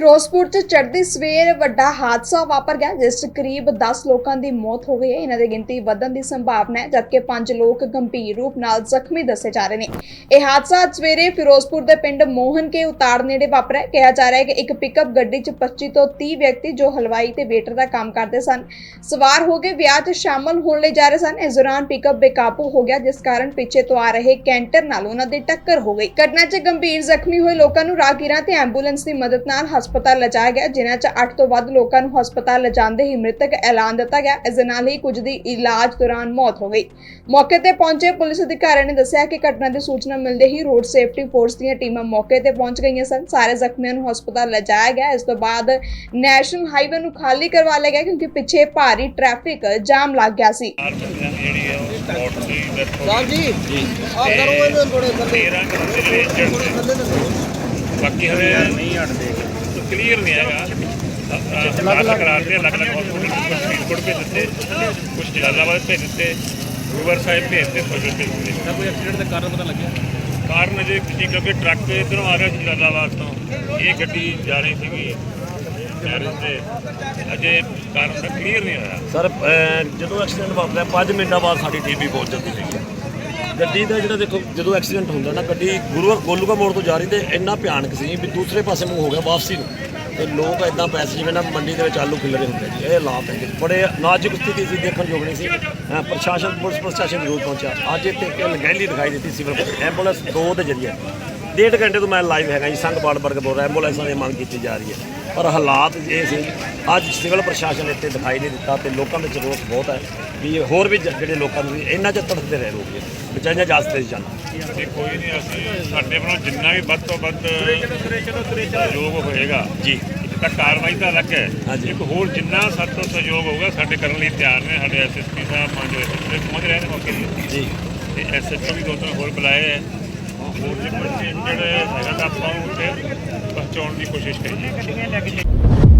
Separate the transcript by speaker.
Speaker 1: ਫਿਰੋਜ਼ਪੁਰ 'ਚ ਚੜ੍ਹਦੀ ਸਵੇਰ ਵੱਡਾ ਹਾਦਸਾ ਵਾਪਰ ਗਿਆ, ਜਿਸ 'ਚ ਕਰੀਬ 10 ਲੋਕਾਂ ਦੀ ਮੌਤ ਹੋ ਗਈ ਹੈ। ਇਹਨਾਂ ਦੀ ਗਿਣਤੀ ਵਧਣ ਦੀ ਸੰਭਾਵਨਾ ਹੈ, ਜਦਕਿ 5 ਲੋਕ ਗੰਭੀਰ ਰੂਪ ਨਾਲ ਜ਼ਖਮੀ ਦੱਸੇ ਜਾ ਰਹੇ ਨੇ। ਇਹ ਹਾਦਸਾ ਅੱਜ ਸਵੇਰੇ ਫਿਰੋਜ਼ਪੁਰ ਦੇ ਪਿੰਡ ਮੋਹਨ ਕੇ ਉਤਾੜ ਨੇੜੇ ਵਾਪਰਿਆ ਕਿਹਾ ਜਾ ਰਿਹਾ ਹੈ ਕਿ ਇੱਕ ਪਿਕਅਪ ਗੱਡੀ 'ਚ 25 ਤੋਂ 30 ਵਿਅਕਤੀ ਜੋ ਹਲਵਾਈ ਤੇ ਵੇਟਰ ਦਾ ਕੰਮ ਕਰਦੇ ਸਨ, ਸਵਾਰ ਹੋ ਕੇ ਵਿਆਹ 'ਚ ਸ਼ਾਮਲ ਹੋਣ ਲਈ ਜਾ ਰਹੇ ਸਨ। ਇਸ ਦੌਰਾਨ ਪਿਕਅਪ ਬੇਕਾਬੂ ਹੋ ਗਿਆ, ਜਿਸ ਕਾਰਨ ਪਿੱਛੇ ਤੋਂ ਆ ਰਹੇ ਕੈਂਟਰ ਨਾਲ ਉਹਨਾਂ ਦੀ ਟੱਕਰ ਹੋ ਗਈ। ਘਟਨਾ 'ਚ ਗੰਭੀਰ ਜ਼ਖਮੀ ਹੋਏ ਲੋਕਾਂ ਨੂੰ ਰਾਹਗੀਰਾਂ ਤੇ ਐਂਬੂਲੈਂਸ ਦੀ ਮਦਦ ਨਾਲ ਹਸਪਤਾਲ ਲਿਜਾਇਆ ਗਿਆ ਜਿਨ੍ਹਾਂ 'ਚ 8 ਤੋਂ ਵੱਧ ਲੋਕਾਂ ਨੂੰ ਹਸਪਤਾਲ ਲਿਜਾਂਦੇ ਹੀ ਮ੍ਰਿਤਕ ਐਲਾਨ ਦਿੱਤਾ ਗਿਆ। ਇਸ ਦੇ ਨਾਲ ਹੀ ਕੁਝ ਦੀ ਇਲਾਜ ਦੌਰਾਨ ਮੌਤ ਹੋ ਗਈ। ਮੌਕੇ ਤੇ ਪਹੁੰਚੇ ਪੁਲਿਸ ਅਧਿਕਾਰੀਆਂ ਨੇ ਦੱਸਿਆ ਕਿ ਘਟਨਾ ਦੀ ਸੂਚਨਾ ਮਿਲਦੇ ਹੀ ਰੋਡ ਸੇਫਟੀ ਫੋਰਸ ਦੀਆਂ ਟੀਮਾਂ ਮੌਕੇ ਤੇ ਪਹੁੰਚ ਗਈਆਂ ਸਨ। ਸਾਰੇ ਜ਼ਖਮੀਆਂ ਨੂੰ ਹਸਪਤਾਲ ਲਿਜਾਇਆ ਗਿਆ। ਇਸ ਤੋਂ ਬਾਅਦ ਨੈਸ਼ਨਲ ਹਾਈਵੇ ਨੂੰ ਖਾਲੀ ਕਰਵਾ ਲਿਆ ਗਿਆ ਕਿਉਂਕਿ ਪਿੱਛੇ ਭਾਰੀ ਟ੍ਰੈਫਿਕ ਜਾਮ ਲੱਗ ਗਿਆ ਸੀ।
Speaker 2: ਚਾਰ ਬੰਦਿਆਂ ਦੀ ਜਿਹੜੀ ਹੈ ਉਹ ਸਪੌਟ ਤੇ ਹੀ ਡੈਥ ਹੋ
Speaker 3: ਸਾਹਿਬ ਜੀ ਆ ਕਰੋ ਇਹਨਾਂ ਨੂੰ ਥੋੜੇ
Speaker 2: ਗਈ
Speaker 3: ਥੱਲੇ।
Speaker 2: 13 ਕੁ ਬੰਦੇ ਜਿਹੜੇ injured ਨੇ।
Speaker 3: ਥੱਲੇ ਥੱਲੇ
Speaker 2: ਬਾਕੀ ਹਲੇ ਨਹੀਂ ਹਟਦੇ। ਕਲੀਅਰ ਨਹੀਂ ਹੈਗਾ। ਅਲੱਗ ਅਲੱਗ ਕਰਾਤੇ ਅਲੱਗ ਅਲੱਗ ਹਸਪੀਟਲ ਫਰੀਦਕੋਟ ਭੇਜ ਦਿੱਤੇ ਕੁਝ ਜਲਾਲਾਬਾਦ ਭੇਜ ਦਿੱਤੇ ਰਿਵਰ ਸਾਹਿਬ ਭੇਜ ਦਿੱਤੇ ਸੋਸ਼ਲ ਭੇਜ ਦਿੱਤੇ।
Speaker 4: ਕੋਈ ਐਕਸੀਡੈਂਟ ਦਾ ਕਾਰਨ ਪਤਾ ਲੱਗਿਆ?
Speaker 2: ਕਾਰਨ ਅਜੇ ਕਿਸੇ ਕਿਉਂਕਿ ਟਰੱਕ ਇਧਰੋਂ ਆ ਰਿਹਾ ਜਲਾਲਾਬਾਦ ਤੋਂ। ਇਹ ਗੱਡੀ ਜਾ ਰਹੀ ਸੀਗੀ ਮੈਰਿਜ ਤੇ ਅਜੇ ਕਾਰਨ ਦਾ ਕਲੀਅਰ ਨਹੀਂ ਹੋਇਆ।
Speaker 5: ਸਰ ਜਦੋਂ ਐਕਸੀਡੈਂਟ ਵਾਪਰਿਆ 5 ਮਿੰਟਾਂ ਬਾਅਦ ਸਾਡੀ ਟੀਮ ਵੀ ਪਹੁੰਚ ਜਾਂਦੀ ਸੀ ਗੱਡੀ ਦਾ ਜਿਹੜਾ ਦੇਖੋ, ਜਦੋਂ ਐਕਸੀਡੈਂਟ ਹੁੰਦਾ ਨਾ, ਗੱਡੀ ਗੁਰੂ ਗੋਲੂਗਾ ਮੋੜ ਤੋਂ ਜਾ ਰਹੀ ਤੇ ਇੰਨਾ ਭਿਆਨਕ ਸੀ ਵੀ ਦੂਸਰੇ ਪਾਸੇ ਮੂੰਹ ਹੋ ਗਿਆ ਵਾਪਸੀ ਨੂੰ। ਤੇ ਲੋਕ ਇਦਾਂ ਪੈਸੇ ਜਿਵੇਂ ਨਾ ਮੰਡੀ ਦੇ ਵਿੱਚ ਆਲੂ ਖਿਲਰੇ ਹੁੰਦੇ ਜੀ ਇਹ ਹਾਲਾਤ ਹੈ ਬੜੇ ਨਾਜ਼ੁਕ ਸਥਿਤੀ ਸੀ, ਦੇਖਣ ਯੋਗ ਨਹੀਂ ਸੀ। ਅਹ ਪ੍ਰਸ਼ਾਸਨ, ਪੁਲਿਸ ਪ੍ਰਸ਼ਾਸਨ ਜ਼ਰੂਰ ਪਹੁੰਚਿਆ। ਅੱਜ ਇੱਥੇ ਇੱਕ ਲੰਗੈਲੀ ਦਿਖਾਈ ਦਿੱਤੀ ਸਿਵਲ ਐਂਬੂਲੈਂਸ ਦੋ ਦੇ ਜਰੀਏ। ਡੇਢ ਘੰਟੇ ਤੋਂ ਮੈਂ ਲਾਈਵ ਹੈਗਾ ਜੀ ਸੰਘ ਬਾੜਬਰਗ ਬੋਲ ਰਿਹਾ ਐਂਬੂਲੈਂਸਾਂ ਦੀ ਮੰਗ ਕੀਤੀ ਜਾ ਰਹੀ ਹੈ। ਪਰ ਹਾਲਾਤ ਇਹ ਸੀ ਅੱਜ ਸਿਵਲ ਪ੍ਰਸ਼ਾਸਨ ਇੱਥੇ ਦਿਖਾਈ ਨਹੀਂ ਦਿੱਤਾ ਤੇ ਲੋਕਾਂ ਵਿੱਚ ਰੋਸ ਬਹੁਤ ਹੈ ਵੀ ਇਹ ਹੋਰ ਵੀ ਜ- ਜਿਹੜੇ ਲੋਕਾਂ ਨੂੰ ਇੰਨਾ ਚਿਰ ਤੜਫਦੇ ਰਹੇ ਲੋਕ ਜੀ ਵਿਚਾਰੀਆਂ ਜਾਸਤੇ ਜਾਣ।
Speaker 2: ਤੇ ਕੋਈ ਨਹੀਂ ਅਸੀਂ ਸਾਡੇ ਵੱਲੋਂ ਜਿੰਨਾ ਵੀ ਵੱਧ ਤੋਂ ਵੱਧ ਸਹਿਯੋਗ ਹੋਏਗਾ
Speaker 5: ਜੀ।
Speaker 2: ਤਾਂ ਕਾਰਵਾਈ ਤਾਂ ਅਲੱਗ ਹੈ
Speaker 5: ਹਾਂਜੀ।
Speaker 2: ਇੱਕ ਹੋਰ ਜਿੰਨਾ ਸਾਡੇ ਤੋਂ ਸਹਿਯੋਗ ਹੋਊਗਾ ਸਾਡੇ ਕਰਨ ਲਈ ਤਿਆਰ ਨੇ ਸਾਡੇ ਐਸਐਸਪੀ ਸਾਹਿਬ ਪੰਜ ਐਸਐਸਪੀ ਪਹੁੰਚ ਰਹੇ ਨੇ ਮੌਕੇ ਤੇ।
Speaker 5: ਜੀ।
Speaker 2: ਤੇ ਐਸਐਚਓ ਵੀ ਦੋ ਤਿੰਨ ਹੋਰ ਬੁਲਾਏ ਹੈ ਜੇ ਜਿਹੜੇ ਹੈਗਾ ਤਾਂ ਆਪਾਂ ਉੱਥੇ ਪਹੁੰਚਾਉਣ ਦੀ ਕੋਸ਼ਿਸ਼ ਕਰੀਏ।